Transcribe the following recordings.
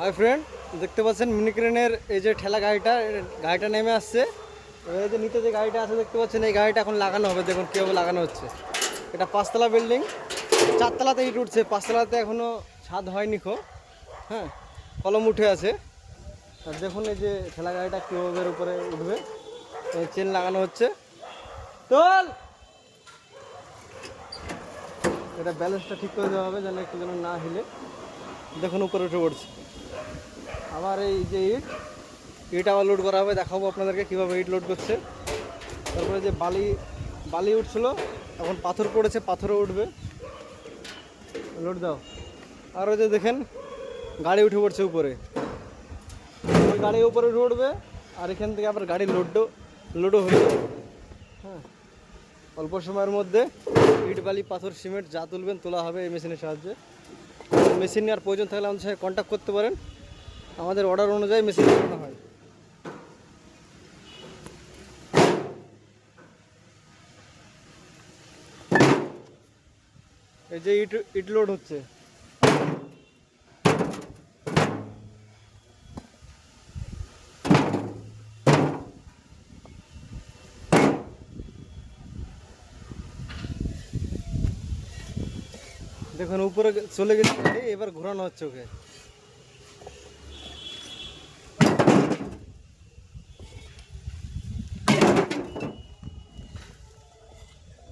Hi friend, দেখতে পাচ্ছেন mini ক্রেনের এই যে ঠেলা গাড়িটা গাড়িটা নেমে আসছে। এবার এই যে নিচে যে গাড়িটা আছে, দেখতে পাচ্ছেন এই গাড়িটা এখন লাগানো হবে, দেখুন কীভাবে লাগানো হচ্ছে। এটা পাঁচতলা বিল্ডিং, চারতলাতে ইট উঠছে, পাঁচতলাতে এখনও ছাদ হয়নি খো হ্যাঁ কলম উঠে আছে। আর দেখুন এই যে ঠেলা গাড়িটা কীভাবে উপরে উঠবে চেন লাগানো হচ্ছে। তোল! এটা ব্যালেন্সটা ঠিক করে দেওয়া হবে, যেন একটু যেন না হিলে। দেখুন উপরে উঠে পড়ছে। আবার এই যে ইট ইট আবার লোড করা হবে, দেখাবো আপনাদেরকে কীভাবে ইট লোড করছে। তারপরে যে বালি বালি উঠছিল, এখন পাথর পড়েছে, পাথরও উঠবে। লোড দাও। আর ওই যে দেখেন, গাড়ি উঠে পড়ছে উপরে। ওই গাড়ি উপরে উঠে উঠবে, আর এখান থেকে আবার গাড়ি লোডও লোডও হয়ে যাবে হ্যাঁ। অল্প সময়ের মধ্যে ইট, বালি, পাথর, সিমেন্ট যা তুলবেন তোলা হবে এই মেশিনের সাহায্যে। মেশিন নেওয়ার প্রয়োজন থাকলে আমাদের সাথে কন্ট্যাক্ট করতে পারেন। আমাদের অর্ডার অনুযায়ী মেশিন বানানো হয়। এই যে ইট ইট লোড হচ্ছে। দেখুন, উপরে চলে গেছে। এবার ঘোরানো হচ্ছে ওকে।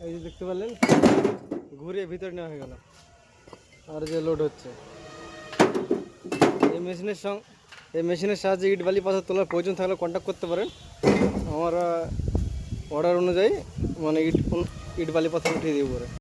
এই যে দেখতে পারলেন ঘুরে ভিতরে নেওয়া হয়ে গেল। আর যে লোড হচ্ছে। এই মেশিনের সঙ্গে এই মেশিনের সাহায্যে ইট, বালি, পাথর তোলার প্রয়োজন থাকলে কন্ট্যাক্ট করতে পারেন। আমার অর্ডার অনুযায়ী মানে ইট ইট, বালি, পাথর উঠিয়ে দিয়ে পরে